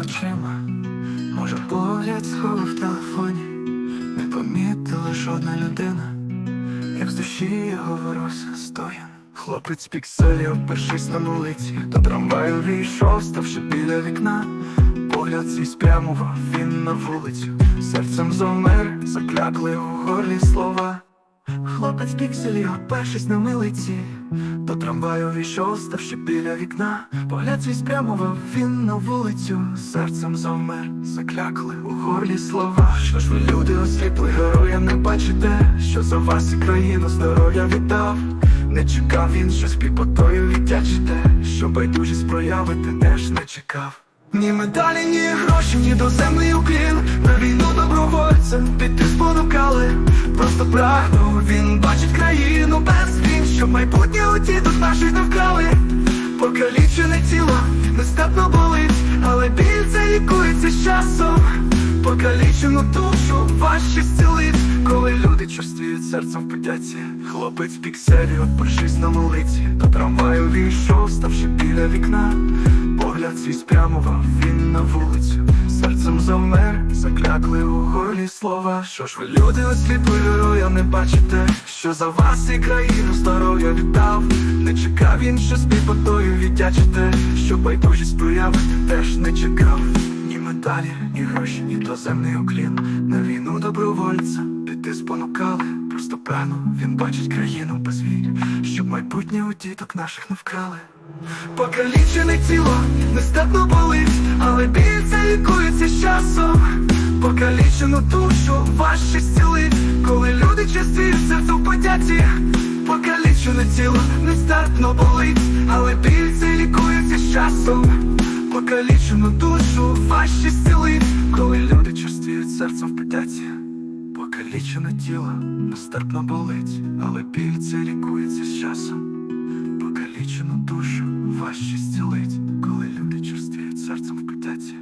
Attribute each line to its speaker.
Speaker 1: очима, може погляд сховав в телефоні, не помітила жодна людина, як з душі його вирося стоян. Хлопець пікселі, опершись на вулиці, до трамваю війшов, ставши біля вікна. Погляд свій спрямував він на вулицю, серцем завмер, заклякли у горлі слова. Хлопець пікселі, опершись на милиці, до трамваю війшов, ставши біля вікна. Погляд свій спрямував він на вулицю, серцем завмер, заклякли у горлі слова. Що ж ви люди осліпли, героя не бачите, що за вас і країну здоров'я віддав. Не чекав він, що з піпотою віддячите, що байдужість проявити теж не чекав. Ні медалі, ні гроші, ні доземний уклін майбутнє у наші вкрали Покалічене тіло нестерпно болить Але біль це лікується з часом. Покалічену душу важче зцілить Коли люди чувствують серцем в подяці Хлопець пікселі, от на молиці До трамваю війшов, ставши біля вікна Погляд свій спрямував він на вулицю. Серцем завмер, заклякли у горлі слова. Що ж ви люди осліпли героя не бачите Що за вас і країну здоров'я віддав. Не чекав він, що з піпотою віддячите Що байдужість проявити теж не чекав. Ні медалі, ні гроші, ні доземний уклін. На війну добровольця піти спонукали Просто певно, він бачить країну без війн Щоб майбутнє у діток наших не вкрали Покалічене тіло нестерпно болить, але біль лікується з часом. Покалічену душу важче зцілить, коли люди частіють серце в подяці. Покалічене тіло нестерпно болить, але біль лікується з часом. Покалічену душу важче зцілить, коли люди частіють серцем в подяці. Покалічене тіло нестерпно болить, але біль це лікується з часом. Покалічену душу важче зцілить, коли люди черствіють серцем в питаці.